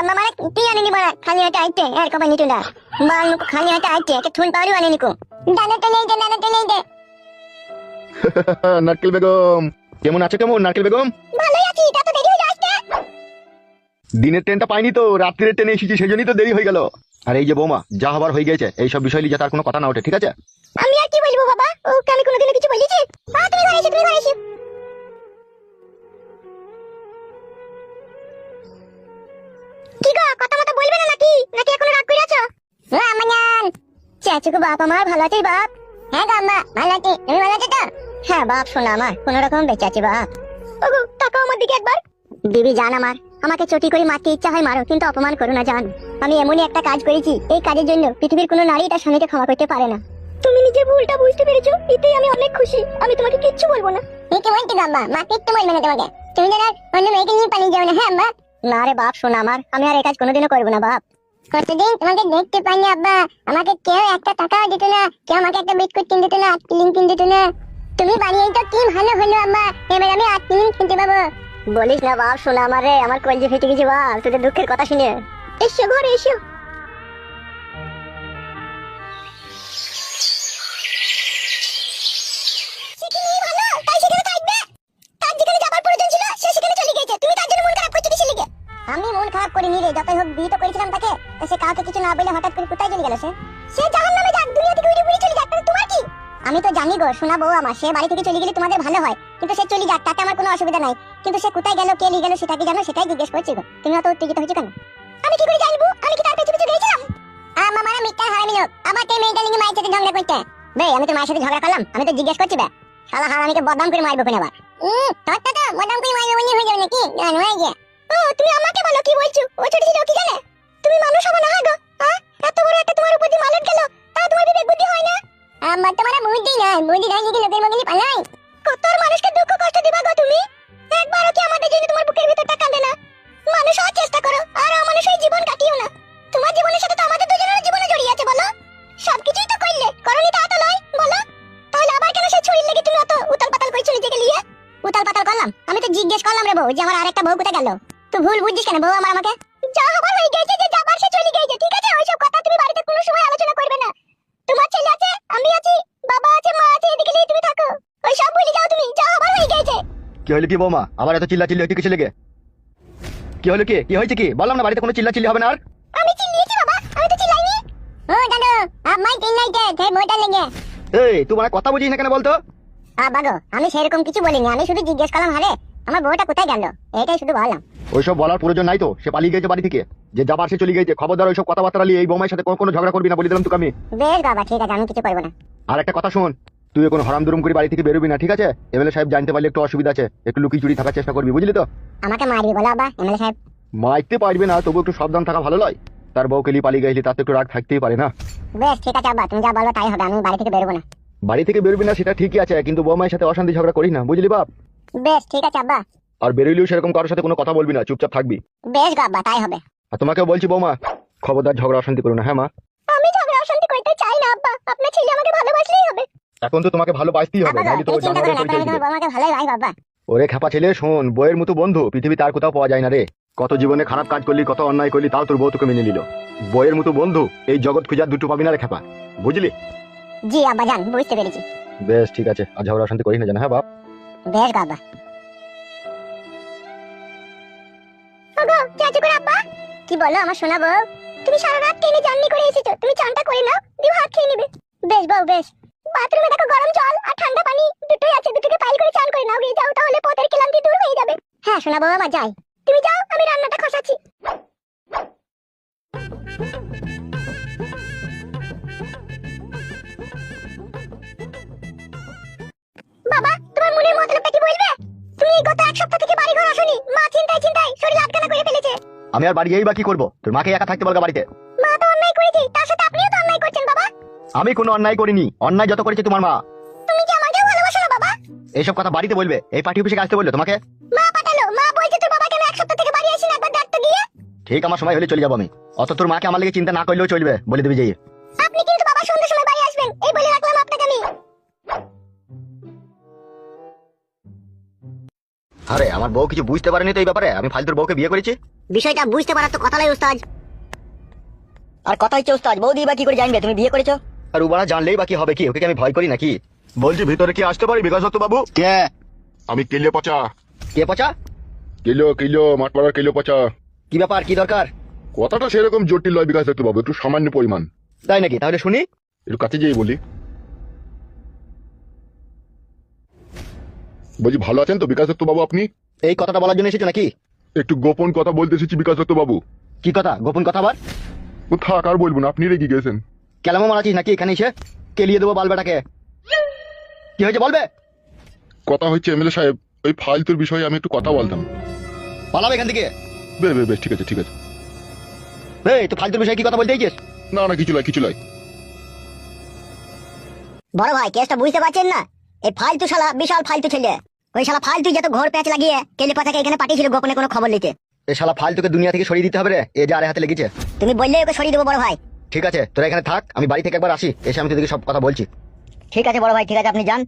আম্মা মানে তুই আনিনি বড়া খালি হাতে আইতে এর কবে নিতু না বাল মুখ খালি হাতে আইতে একে থুন পাউরি আনিনি কো। দানা তো নেই দে দানা তো নেই দে। নারকেল বেগম কেমন আছে কেমন নারকেল বেগম? ভালোই আছি তা তো দেরি হয়ে আসতে দিনের ট্রেনটা পাইনি তো রাত্রির ট্রেনে এসেছি সেই জন্যই তো দেরি হয়ে গেল। আর এই যে বৌমা যা হবার হয়ে গেছে এইসব বিষয় নিয়ে যাতে আর কোনো কথা না ওঠে ঠিক আছে? আমি আর কি বলব বাবা? ওকে আমি কোনোদিনও কিছু বলেছি? তুমি ঘরে এসো তুমি ঘরে এসো। নাকি নাকি এখনও রাগ করে আছো চাচুকে বাপ আমার ভালো আছিস বাপ। হ্যাঁ গো আম্মা ভালো আছি। তুমি ভালো আছো তো? হ্যাঁ বাপ শোনা আমার কোন রকম বেঁচে আছি বাপ। ওগো তাকাও আমার দিকে একবার। দিবি জান আমার আমাকে চটি করে মারতে ইচ্ছা হয় মারো কিন্তু অপমান করো না জান। আমি এমনই একটা কাজ করেছি এই কাজের জন্য পৃথিবীর কোনো নারী তার স্বামীকে ক্ষমা করতে পারে না। তুমি নিজের ভুলটা বুঝতে পেরেছ এতেই আমি অনেক খুশি। আমি তোমাকে কিচ্ছু বলব না। এই কেমন কি গাম্মা মা কিচ্ছু বলবে না তোমাকে। তুমি যেন অন্য মেয়েকে নিয়ে পালিয়ে যাও না হ্যাঁ আম্মা? না রে বাপ শোনা আমার আমি আর এই কাজ কোনোদিনও করব না বাপ। কতদিন তোমাকে দেখতে পাইনি, আব্বা? আমাকে কেউ একটা টাকাও দিত না, কেউ আমাকে একটা বিস্কুট কিনে দিত না আটকিলিং কিনে দিত না। তুমি বানিয়ে তো কি ভালো হলো আম্মা এবার আমি আটকিলিং কিনতে পাবো। বলিস না বাপ শোনা আমার আমার কলজি ফেটে গেছে বাপ তোদের দুঃখের কথা শুনে। এসো ঘরে, এসো। আমি মন খারাপ করিনি রে, যতই হোক বিয়ে তো করেছিলাম তাকে, তা সে কাউকে কিছু না বলে হঠাৎ করে কোথায় চলে গেল সে। সে জাহান নামে যাক, দুনিয়া থেকে উড়ে উড়ে চলে যাক, তাহলে তোমার কি? আমি তো জানি গো, শোনা বউ আমার, সে বাড়ি থেকে চলে গেলে তোমাদের ভালো হয়, কিন্তু সে চলে যাক, তাতে আমার কোনো অসুবিধা নাই। কিন্তু সে কোথায় গেল, কে নিয়ে গেল, সেটা কি জানো? সেটাই জিজ্ঞেস করছি গো। তুমি অত উত্তেজিত হয়েছো কেন? আমি কি করে জানব? আমি কি তার পেছনে পেছনে গেছিলাম আমার মানে মিথ্যা হারামি লোক। আবার তে মেয়েটা লিঙ্গে মায়ের সাথে ঝগড়া করতে। বে, আমি তো মায়ের সাথে ঝগড়া করলাম, আমি তো জিজ্ঞেস করছি বে। শালা হারামিকে বদনাম করে মারবো কেন আবার? হুম তোর তো বদনাম করে মারবো বলে হয়ে যাবে নাকি? জানো হয়ে গিয়ে তুমি আমাকে বলো কি বলছো? ও ছোট ছোট কি জানে? তুমি মানুষ হবে না হ্যাঁ গো? হ্যাঁ? এত বড় একটা তোমার উপর দিয়ে মালট গেল তা তোমার বিবেক বুদ্ধি হয় না? আমার তোমার বুদ্ধি নাই বুদ্ধি নাই কি লোকের মগলি পালাই কত মানুষকে দুঃখ কষ্ট দিবা গো তুমি? একবারও কি আমাদের জন্য তোমার বুকের ভিতরটা কাঁদে না? মানুষ হওয়ার চেষ্টা করো আর অমানুষ হয়ে জীবন কাটিও না। তোমার জীবনের সাথে তো আমাদের দুজনের জীবনে জড়িয়ে আছে বলো? সবকিছুই তো করলে করনি তা তো নয় বলো? তাহলে আবার কেন সেই ছুরির লেগে তুমি অত উতাল পাতাল করে চলে গেলে ইয়ে উতাল পাতাল করলাম? আমি তো জিজ্ঞেস করলাম রে বউ যে আমার আরেকটা বউ কোথায় গেল? তুই ভুল বুঝছিস কেন বউ আমার আমাকে? যা হবার হয়ে গেছে যে যাবার সে চলে গেছে ঠিক আছে? ওইসব কথা তুমি বাড়িতে কোনো সময় আলোচনা করবে না। তোমার ছেলে আছে আমি আছি বাবা আছে মা আছে এদিকে নিয়ে তুমি থাকো। ওই সব ভুলে যাও তুমি যা হবার হয়ে গেছে। কি হলো কি বৌমা? আবার এত চিল্লা চিল্লি হচ্ছে কিছু লেগে? কি হলো কি? কি হয়েছে কি? বললাম না বাড়িতে কোনো চিল্লা চিল্লি হবে না আর? আমি চিল্লিয়েছি বাবা আমি তো চিল্লাইনি। ও দাদু আমায় চিল্লাইতে তাই মোটা লেগে। এই তুই মানে কথা বুঝিস না কেন বলতো? আ বাগো আমি সেরকম কিছু বলিনি আমি শুধু জিজ্ঞেস করলাম আরে আমার বউটা কোথায় গেল? এটাই শুধু বললাম। ওইসব বলার প্রয়োজন নাই তো। সে পালিয়ে গেছে বাড়ি থেকে। যে যাবার সে চলে গেছে। খবরদার ওইসব কথাবার্তা নিয়ে এই বৌমার সাথে কোনো কোনো ঝগড়া করবি না বলে দিলাম তোকে আমি। বেশ বাবা ঠিক আছে আমি কিছু করব না। আর একটা কথা শোন তুই এখন হরাম দুরুম করে বাড়ি থেকে বেরোবি না ঠিক আছে? এমএলএ সাহেব জানতে পারলে একটু অসুবিধা আছে। একটু লুকিয়ে চুরি থাকার চেষ্টা করবি বুঝলি তো? আমাকে মারবি বলো বাবা এমএলএ সাহেব। মারতে পারবে না তবু একটু সাবধান থাকা ভালো নয়। তার বউকে নিয়ে পালিয়ে গেলি তাতে একটু রাগ থাকতেই পারে না। বেশ ঠিক আছে আব্বা তুমি যা বলো তাই হবে আমি বাড়ি থেকে বেরোবো না। বাড়ি থেকে বেরোবি না সেটা ঠিকই আছে কিন্তু বৌমায়ের সাথে অশান্তি ঝগড়া করিস না বুঝলি বাপ? বেশ ঠিক আছে আব্বা। আর বেরোলেও সেরকম কারোর সাথে কোনো কথা বলবি না চুপচাপ থাকবি। বেশ গো আব্বা তাই হবে। আর তোমাকেও বলছি বৌমা খবরদার ঝগড়া অশান্তি করো না হ্যাঁ মা? আমি ঝগড়া অশান্তি করতে চাই না আব্বা। আপনার ছেলে আমাকে ভালোবাসলেই হবে। এখন তো তোমাকে ভালোবাসতেই হবে নাহলে তো তুমি চিন্তা করো না জানার এখন আমি তোমার আমাকে ভালোই ভাই বাবা। ওরে খেপা ছেলে শোন বইয়ের মতো বন্ধু পৃথিবী তার কোথাও পাওয়া যায় না রে। কত জীবনে খারাপ কাজ করলি কত অন্যায় করলি তাও তোর বউ তোকে মেনে নিল। বইয়ের মতো বন্ধু এই জগৎ খুঁজার দুটো পাবি না রে খেপা। বুঝলি? জি আব্বা জান বুঝতে পেরেছি। বেশ ঠিক আছে। আর ঝগড়া অশান্তি করিস না জানা হ্যাঁ বাপ? বেশ গো কি বলো আমার শোনা বউ? তুমি সারা রাত ট্রেনে জার্নি করে এসেছ। তুমি চানটা করে নাও দিয়ে ভাত খেয়ে নেবে। বেশ বউ, বেশ। বাথরুমে দেখো গরম জল আর ঠান্ডা পানি দুটোই আছে। দুটোকে পাইল করে চান করে নাও। গিয়ে যাও, তাহলে পথের ক্লান্তি দূর হয়ে যাবে। হ্যাঁ শোনা বউ, আমার যাই। তুমি যাও, আমি রান্নাটা খসাচ্ছি। বাবা, তোমার মনের মতলবটা কি বলবে? তুমি গত এক সপ্তাহ থেকে বাড়ি ঘর আসনি। মা চিন্তায় চিন্তায় শরীর আটকানা করে ফেলেছে। আমি আর বাড়ি গিয়েই বা কি করব? তোর মাকে একা থাকতে বলগা বাড়িতে। মা তো অন্যায় করেছে তার সাথে আপনিও তো অন্যায় করছেন বাবা। আমি কোনো অন্যায় করিনি অন্যায় যত করেছে তোমার মা। তুমি কি আমাকেও ভালোবাসো না বাবা? এইসব কথা বাড়িতে বলবে এই পার্টি অফিসে আসতে বলল তোমাকে? মা পাঠালো মা বলছে তোর বাবা কেন এক সপ্তাহ থেকে বাড়ি আসেনি একবার গিয়ে। ঠিক আমার সময় হলে চলে যাব আমি। অত তোর মাকে আমার লেগে চিন্তা না করলেও চলবে বলে দিবি যে। আপনি কিন্তু বাবা সন্ধ্যার সময় বাড়ি আসবেন এই বলে রাখলাম আপনাকে আমি। আরে আমার বউ কিছু বুঝতে পারেনি তো এই ব্যাপারে? আমি ফালতুর বউকে বিয়ে করেছি? বিষয়টা বুঝতে পারার তো কথা নয় উস্তাদ। আর কথা হচ্ছে উস্তাদ বৌদি বা কি করে জানবে? তুমি বিয়ে করেছ? আর উবারা জানলেই বাকি হবে? কি ওকে কি আমি ভয় করি নাকি? বলছি ভিতরে কি আসতে পারি বিকাশ দত্ত বাবু? কে? আমি কিলো পচা। কে পচা? কিলো কিলো মাঠপাড়ার কিলো পচা। কি ব্যাপার কি দরকার? কথাটা সেরকম জটিল নয় বিকাশ দত্ত বাবু একটু সামান্য পরিমাণ। তাই নাকি? তাহলে শুনি। একটু কাছে যেয়ে বলি। বলছি ভালো আছেন তো বিকাশ দত্ত বাবু আপনি? এই কথাটা বলার জন্য এসেছ নাকি? একটু গোপন কথা বলতে এসেছি বিকাশ দত্ত বাবু কি কথা? গোপন কথা আবার? ও থাক আর বলব না আপনি রেগে গেছেন। কেলামো মারাছিস নাকি এখানে এসে কেলিয়ে দেবো বাল বেটাকে কি হয়েছে বলবে? কথা হচ্ছে এমএলএ সাহেব ওই ফালতুর বিষয়ে আমি একটু কথা বলতাম। পালাবে এখান থেকে? বেশ বেশ বেশ ঠিক আছে ঠিক আছে। এই তো ফালতুর বিষয়ে কি কথা বলতে চাইছিস? না না কিছু নয় কিছু নয়। বড় ভাই কেসটা বুঝতে পারছেন না? এই ফালতু শালা বিশাল ফালতু ছেলে। ওই শালা ফালতু যত ঘর প্যাচ লাগিয়ে কেলে পাতাকে এখানে পাঠিয়েছিল গোপনে কোনো খবর নিতে। এ শালা ফালতুকে দুনিয়া থেকে সরিয়ে দিতে হবে রে? এ যে আরে হাতে লেগেছে। তুমি বললে ওকে সরিয়ে দেবো বড় ভাই। ঠিক আছে তোরা এখানে থাক আমি বাড়ি থেকে একবার আসি এসে আমি তোদেরকে সব কথা বলছি। ঠিক আছে বড় ভাই ঠিক আছে আপনি যান।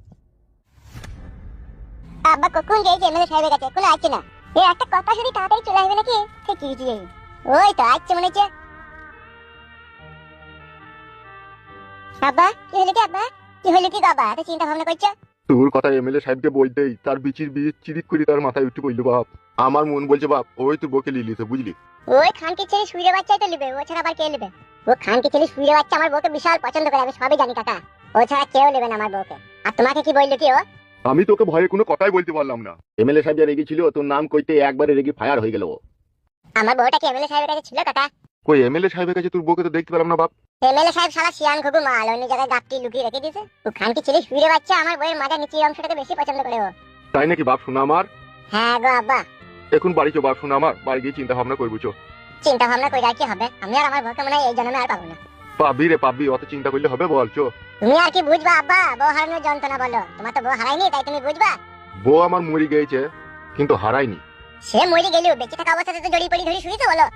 আব্বা কখন গেছে? এমএলএ সাহেবের কাছে কোনো আসছে না। এই একটা কথা শুনি তাড়াতাড়ি চলে আসবে নাকি? ঠিক কি কি ওই তো আসছে মনে হচ্ছে। আব্বা কি হলো কি আব্বা? কি হলো কি বাবা এত চিন্তা ভাবনা করছ? তোর কথা এমএলএ সাহেবকে বলতেই তার বিচির বিয়ে চিরিত করে তার মাথায় উঠে পড়ল বাপ। আমার মন বলছে বাপ ওই তো বকে লিলিছে বুঝলি? ওই খানকে ছেলে শুয়ে বাচ্চাই তো নেবে ও ছাড়া আবার কে নেবে? ও খানকে ছেলে শুয়ে বাচ্চা আমার বউকে বিশাল পছন্দ করে আমি সবই জানি কাকা। ও ছাড়া কেউ নেবে না আমার বউকে। আর তোমাকে কি বলল কি ও? আমি তোকে ভয়ে কোনো কথাই বলতে পারলাম না। এমএলএ সাহেব যা রেগেছিল তোর নাম কইতে একবারে রেগে ফায়ার হয়ে গেল ও। আমার বউটা কি এমএলএ সাহেবের কাছে ছিল কাকা? কই এমএলএ সাহেবের কাছে তোর বউকে তো দেখতে পেলাম না বাপ। এমএলএ সাহেব সারা শিয়ান ঘুঘু মাল অন্য জায়গায় গাপটি লুকিয়ে রেখে দিয়েছে। ও খানকি ছেলে শুয়ে বাচ্চা আমার বউয়ের মাথা নিচের অংশটাকে বেশি পছন্দ করে ও। তাই নাকি বাপ শোনা আমার? হ্যাঁ গো আব্বা। এখন বাড়ি চো বাপ শোনা আমার বাড়ি গিয়ে চিন্তা ভাবনা করব চো। চিন্তা ভাবনা করে কি হবে? আমি আর আমার বউকে মনে হয় এই জন্মে আর পাবো না। পাবি রে পাবি অত চিন্তা করলে হবে বল চো। তুমি আর কি বুঝবা আব্বা? বউ হারানোর যন্ত্রণা বলো। তোমার তো বউ হারায়নি তাই তুমি বুঝবা? বউ আমার মরে গিয়েছে কিন্তু হারায়নি। সে মরে গেলেও বেঁচে থাকা অবস্থাতে তো জড়িয়ে পড়ি ধরে শুয়েছে বলো।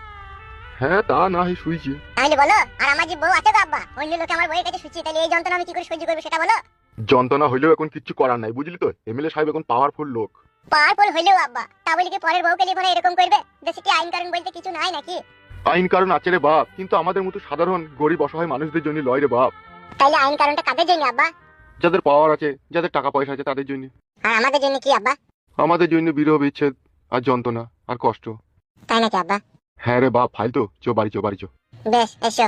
হ্যাঁ তা না হয় শুয়েছি তাহলে বলো আর আমার যে বউ আছে গো আব্বা অন্য লোকে আমার বউয়ের কাছে তাহলে এই যন্ত্রণা আমি কি করে সহ্য করব সেটা বলো? যন্ত্রণা হইলেও এখন কিচ্ছু করার নাই বুঝলি তো? এমএলএ সাহেব এখন পাওয়ারফুল লোক। পাওয়ারফুল হইলেও আব্বা তা বলে কি পরের বউকে নিয়ে এরকম করবে? দেশে কি আইন কারণ বলতে কিছু নাই নাকি? আইন কারণ আছে রে বাপ কিন্তু আমাদের মতো সাধারণ গরিব অসহায় মানুষদের জন্য লয় রে বাপ। তাহলে আইন কারণটা কাদের জন্য আব্বা? যাদের পাওয়ার আছে যাদের টাকা পয়সা আছে তাদের জন্য। আর আমাদের জন্য কি আব্বা? আমাদের জন্য বিরহ বিচ্ছেদ আর যন্ত্রণা আর কষ্ট। তাই নাকি আব্বা? হ্যাঁ রে বাপ ফাইল তো চো বাড়ি চো বাড়ি চো। বেশ এসো।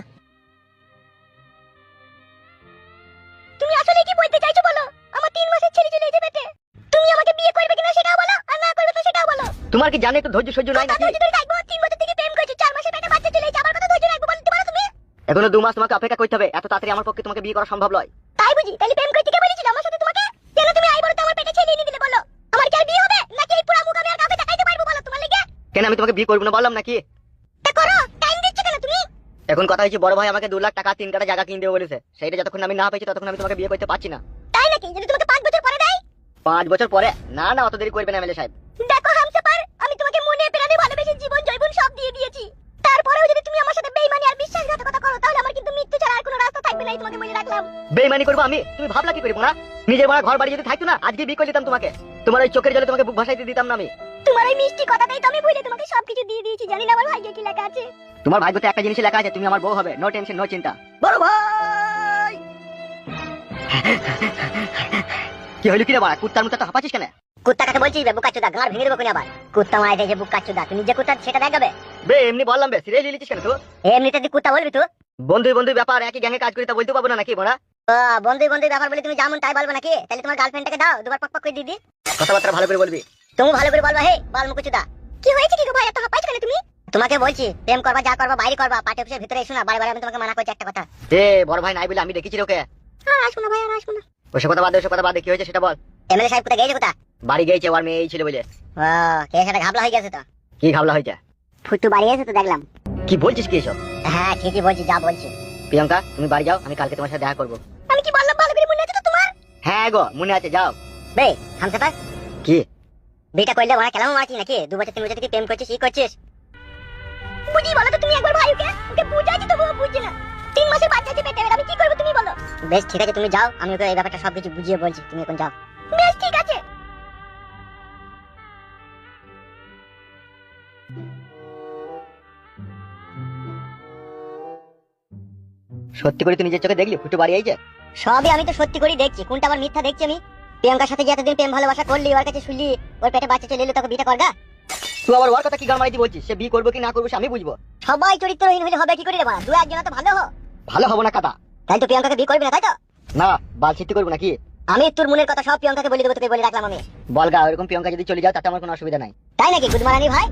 তুমি আসলে কি বলতে চাইছো বলো? আমার তিন মাসের ছেলে চলে যেতে পেটে। তুমি আমাকে বিয়ে করবে কিনা সেটাও বলো আর না করবে তো সেটাও বলো। তোমার কি জানে একটু ধৈর্য সহ্য নাই নাকি? ধৈর্য ধরে থাকব তিন বছর থেকে প্রেম করছ চার মাসের পেটে বাচ্চা চলে আমার কথা ধৈর্য রাখব বলতে পারো তুমি। এখনও দু মাস তোমাকে অপেক্ষা করতে হবে এত তাড়াতাড়ি আমার পক্ষে তোমাকে বিয়ে করা সম্ভব নয়। তাই বুঝি? তাহলে প্রেম করতে কে বলেছিল আমার সাথে তোমাকে? কেন তুমি আই বলতে আমার পেটে ছেলে এনে দিলে বলো। আমার কি আর বিয়ে হবে? নাকি এই পুরো মুখ আমি আর কাউকে দেখাইতে পারব বলো তোমার লেগে? কেন আমি তোমাকে বিয়ে করব না বললাম নাকি? তা করো? টাইম দিচ্ছ কেন তুমি? এখন কথা হচ্ছে বড় ভাই আমাকে দু লাখ টাকা তিন কাটা জায়গা কিনে দেবে বলেছে। সেইটা যতক্ষণ আমি না পেয়েছি ততক্ষণ আমি তোমাকে বিয়ে করতে পারছি না। তাই নাকি? যদি তোমাকে পাঁচ বছর পরে দেয়? পাঁচ বছর পরে? না না অত দেরি করবে না এমএলএ সাহেব। দেখো হামসাপার আমি তোমাকে মনে প্রাণে ভালোবেসে জীবন জৈবন সব দিয়ে দিয়েছি। তারপরেও যদি তুমি আমার সাথে বেইমানি আর বিশ্বাসঘাতকতা করো তাহলে আমার কিন্তু মৃত্যু ছাড়া আর কোনো রাস্তা থাকবে না তোমাকে বলে রাখলাম। বেইমানি করব আমি? তুমি ভাবলা কি করব না নিজের ঘর বাড়ি যদি থাকতো না আজকে বিয়ে করে দিতাম তোমাকে। তোমার ওই চোখের জলে তোমাকে বুক ভাসাইতে দিতাম না আমি। তোমার এই মিষ্টি কথাটাই তো আমি ভুলে তোমাকে সবকিছু দিয়ে দিয়েছি জানি না আমার ভাগ্যে কি লেখা আছে। তোমার ভাগ্যতে একটা জিনিস লেখা আছে তুমি আমার বউ হবে নো টেনশন নো চিন্তা। বড় ভাই! কি হইল কি রে বাড়া কুত্তার মতো তো হাঁপাচ্ছিস কেন? কুত্তা কাকে বলছিস বে বুকা চুদা গাঁড় ভেঙে দেবো কোনি আবার। কুত্তা মারা যায় যে বুকা চুদা কুত্তা সেটা দেখাবে? বে এমনি বললাম বে সিরিয়াসলি লিখিস কেন তুই? এমনিতে তুই কুত্তা বলবি তো? বন্ধু বন্ধু ব্যাপার একই গ্যাংয়ে কাজ করি তা বলতে পারব না নাকি বড়া? বন্ধু বন্ধু ব্যাপার বলে তুমি যেমন তাই বলবে নাকি? তাহলে তোমার গার্লফ্রেন্ডটাকে দাও দুবার পক পক করে দিদি কথাবার্তা ভালো করে বলবি। তুমি ভালো করে বলবা হে বাল মুখ চুদা কি হয়েছে কি গো ভাই? এত হাঁপাইছ কেন তুমি? তোমাকে বলছি প্রেম করবা যা করবা বাইরে করবা পার্টি অফিসের ভিতরে এসো না বারে বারে আমি তোমাকে মানা করছি একটা কথা। এ বড় ভাই নাই বলে আমি দেখেছি ওকে আর আসব না ভাই আর আসব না। ওসব কথা বাদ দে ওসব কথা বাদ দে কি হয়েছে সেটা বল। এমএলএ সাহেব কোথায় গেছে কোথা বাড়ি গিয়েছে ওর মেয়ে এই ছিল বলে। ও কে সেটা ঘাবলা হয়ে গেছে তো? কি ঘাবলা হয়েছে? ফুটু বাড়ি এসে তো দেখলাম। কি বলছিস কি এসব? হ্যাঁ ঠিকই বলছি যা বলছি। প্রিয়াঙ্কা তুমি বাড়ি যাও আমি কালকে তোমার সাথে দেখা করব। আমি কি বললাম ভালো করে মনে আছে তো তোমার? হ্যাঁ গো মনে আছে যাও। বে হামসে পার কি বিটা করলে ওরা কেলাম মারছিস নাকি? দু বছর তিন বছর থেকে প্রেম করছিস কি করছিস? বুঝি বলো তো তুমি একবার ভাই ওকে? ওকে বুঝাচ্ছি তো ও বুঝছে না। তিন মাসের বাচ্চা আছে পেটে আমি কি করব তুমি বলো? বেশ ঠিক আছে তুমি যাও আমি ওকে এই ব্যাপারটা সবকিছু বুঝিয়ে বলছি তুমি এখন যাও। বেশ ঠিক আছে। সত্যি করে তুই নিজের চোখে দেখলি? ফুটু বাড়ি আইছে? সবই আমি তো সত্যি করে দেখছি। কোনটা আমার মিথ্যা দেখছি আমি? প্রিয়াঙ্কার সাথে যে এতদিন প্রেম ভালোবাসা করলি ওর কাছে শুনলি ওর পেটে বাচ্চা চলে এলো তোকে বিটা করগা তুই আবার ওর কথা কি গান মারাইতে বলছিস? সে বিয়ে করব কি না করব সে আমি বুঝব। সবাই চরিত্রহীন হলে হবে কি করে রে বাবা? দু একজন তো ভালো হ ভালো হব না কাদা তাই তো প্রিয়াঙ্কাকে বিয়ে করবি না তাই তো? না বাল ছিট্টি করব নাকি? আমি তোর মনের কথা সব প্রিয়াঙ্কাকে বলে দেবো তোকে বলে রাখলাম আমি। বলগা ওরকম প্রিয়াঙ্কা যদি চলে যাও তাতে আমার কোনো অসুবিধা নাই। তাই নাকি গুদমারানি ভাই?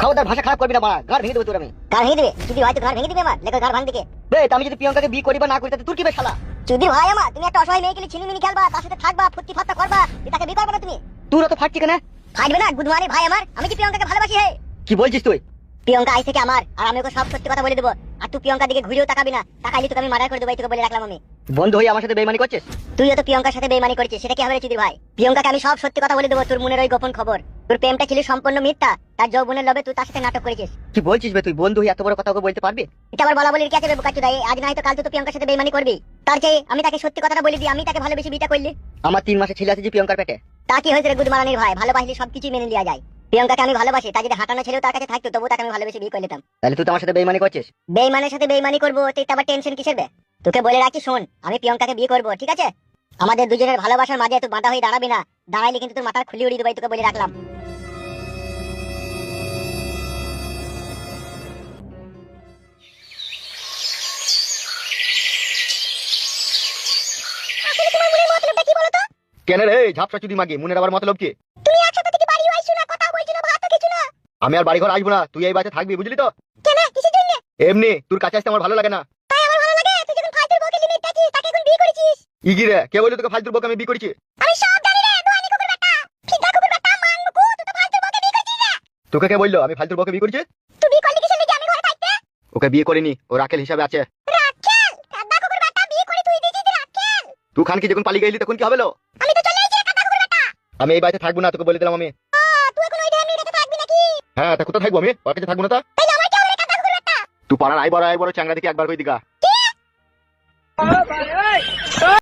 খাওয়াদার ভাষা খারাপ করবি না মারা ঘর ভেঙে দেবো তোর আমি। ঘর ভেঙে দেবে? যদি হয় তো ঘর ভেঙে দিবে আমার লেখো ঘর ভাঙ দিকে বে আমি যদি প্রিয়াঙ্কাকে বিয়ে করি বা না করি তাতে তোর কি বে শালা যদি ভাই আমার তুমি একটা অসহায় মেয়েকে ছিনিমিনি খেলবা তার সাথে থাকবা ফুর্তি ফাত্তা করবা তাকে বিয়ে করবে না তুমি। তুই তো ফাটছি কেন? ফাটবে না গুদমারানি ভাই আমার আমি কি প্রিয়াঙ্কাকে ভালোবাসি হে? কি বলছিস তুই? প্রিয়ঙ্কা আই থেকে আমার আর আমি ওকে সব সত্যি কথা বলে দেবো। আর তুই প্রিয়ঙ্কার দিকে ঘুরেও তাকাবি না তাকাইলে তোকে আমি মার্ডার করে দেবো এই তোকে বলে রাখলাম আমি। বন্ধু হয়ে আমার সাথে বেইমানি করছিস? তুই তো প্রিয়ঙ্কার সাথে বেইমানি করছিস সেটা কি হবে চিদির ভাই? প্রিয়ঙ্কাকে আমি সব সত্যি কথা বলে দেবো তোর মনের ওই গোপন খবর। তোর প্রেমটা ছিল সম্পূর্ণ মিথ্যা তার যৌবনের লবে তুই তার সাথে নাটক করেছিস। কি বলছিস বে তুই? বন্ধু এত বড় কথা ওকে বলতে পারবি? এটা আবার বলা বলির কি আছে বে বোকাচু দাই আজ না হয়তো কাল তুই তো প্রিয়ঙ্কার সাথে বেইমানি করবি। তার চেয়ে আমি তাকে সত্যি কথাটা বলে দিই আমি তাকে ভালোবেসে বিটা করলি। আমার তিন মাসে ছিল আছে যে প্রিয়ঙ্কার পেটে। তা কি হয়েছে রে গুদমারানির ভাই? ভালোবাসলে সবকিছু মেনে নেওয়া যায়। প্রিয়ঙ্কাকে আমি ভালোবাসি তাই যদি হাঁটানো ছেলেও তার কাছে থাকতো তবু তাকে আমি ভালোবেসে বিয়ে করে নিতাম তাহলে তুই তো আমার সাথে বেইমানি করছিস? বেইমানের সাথে বেইমানি করব তুই তো আবার টেনশন কিসের বে? তোকে বলে রাখি শোন আমি প্রিয়ঙ্কাকে বিয়ে করব ঠিক আছে? আমাদের দুজনের ভালোবাসার মাঝে তুই বাঁধা হয়ে দাঁড়াবি না। দাঁড়াইলে কিন্তু তোর মাথার খুলি উড়িয়ে দেবো তোকে বলে রাখলাম। আসলে তোমার মনের মতলবটা কি বলো তো কেন রে ঝাপসা চুদি মাগি মনের আবার মতলব কি? তুমি একসাথে থেকে বাড়ি আইছো না কথা বলছো না ভাত কিছু না। আমি আর বাড়ি ঘর আসব না তুই এই বাড়িতে থাকবি বুঝলি তো? কেন? কিসের জন্য? এমনি তোর কাছে আসতে আমার ভালো লাগে না। তাই আমার ভালো লাগে? তুই যখন আছিস তাকে এখন বিয়ে করেছিস? ইগি রে কে বললি তোকে ফালতুর বউকে আমি বিয়ে করেছি? আমি সব জানি রে দোয়ানি কুকুর বেটা ফিদা কুকুর বেটা তুই তো বউকে বিয়ে করেছিস তোকে কে বলল আমি ফালতুর বউকে বিয়ে করেছি? তুই বিয়ে করলি কিসের লেগে আমি ঘরে থাকতে? ওকে বিয়ে করিনি ও রাকেল হিসাবে আছে। তুই খান কি যখন পালিয়ে গেলি তখন কি হবে লো? আমি তো চলে এসেছি কাদা কুকুর বেটা আমি এই বাড়িতে থাকব না তোকে বলে দিলাম আমি। ও তুই এখন ওই ঢেমনির কাছে থাকবি নাকি? হ্যাঁ তা কোথায় থাকব আমি? ওর কাছে থাকব না তা? তাই আমার কি হবে কাদা কুকুর বেটা তুই পাড়ার আই বড় আই বড় চ্যাংরা দেখি একবার কই দিকা